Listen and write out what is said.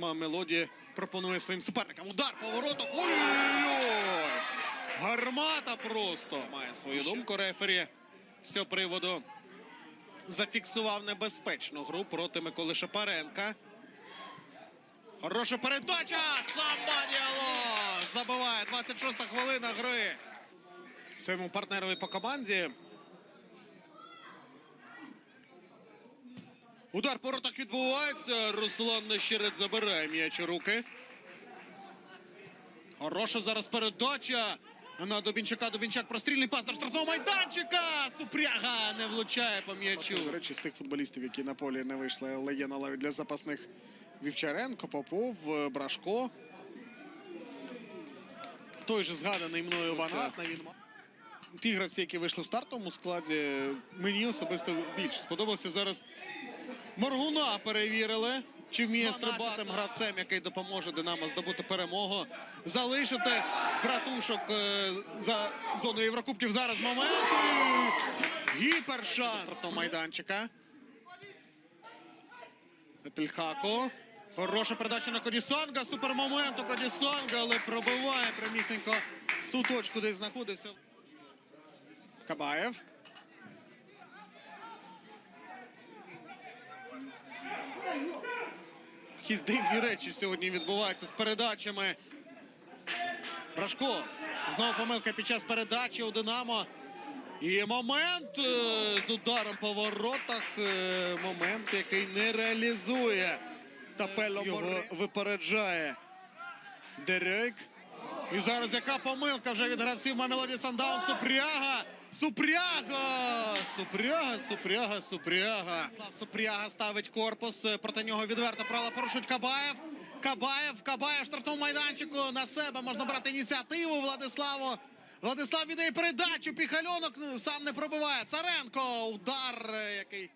Мелоді пропонує своїм суперникам. Удар, повороток. Ой-ой-ой! Гармата просто має свою думку. Рефері з цього приводу зафіксував небезпечну гру проти Миколи Шапаренка. Хороша передача! Самбадіало! Забиває 26-та хвилина гри. Своєму партнерові по команді. Удар по воротах відбувається. Руслан Нещерець забирає м'яч у руки. Хороша зараз передача. На Дубінчака. Дубінчак прострільний пас на штрафного майданчика. Супряга не влучає по м'ячу. До речі, з тих футболістів, які на полі не вийшли, але є на лаві для запасних Вівчаренко, Попов, е, Брашко. Той же згаданий мною Ван Це- Він ма- ті гравці, які вийшли в стартовому складі, мені особисто більше сподобалося зараз. Моргуна перевірили. Чи вміє стрибати гравцем, який допоможе Динамо здобути перемогу, залишити братушок е, за зоною Єврокубків. Зараз момент. Гіпершанс штрафного майданчика. Тельхако. Хороша передача на Кодісонга. Супермомент у Кодісонга, але пробиває прямісінько в ту точку, де знаходився. Кабаєв. Якісь дивні речі сьогодні відбуваються з передачами. Брашко. Знову помилка під час передачі у Динамо. І момент е, з ударом по воротах. е, Момент, який не реалізує. Тапело його випереджає. Дерек. І зараз яка помилка вже від гравців Мамелоді Сандаун. Супряга. Супряга! Супряга, Супряга, Супряга. Слав Супряга ставить корпус. е, Проти нього відверто право порушують Кабаєв. Кабаєв, Кабаєв штрафному майданчику на себе можна брати ініціативу Владиславу. Владислав віддає передачу. Піхальонок сам не пробиває. Царенко. Удар, е, який.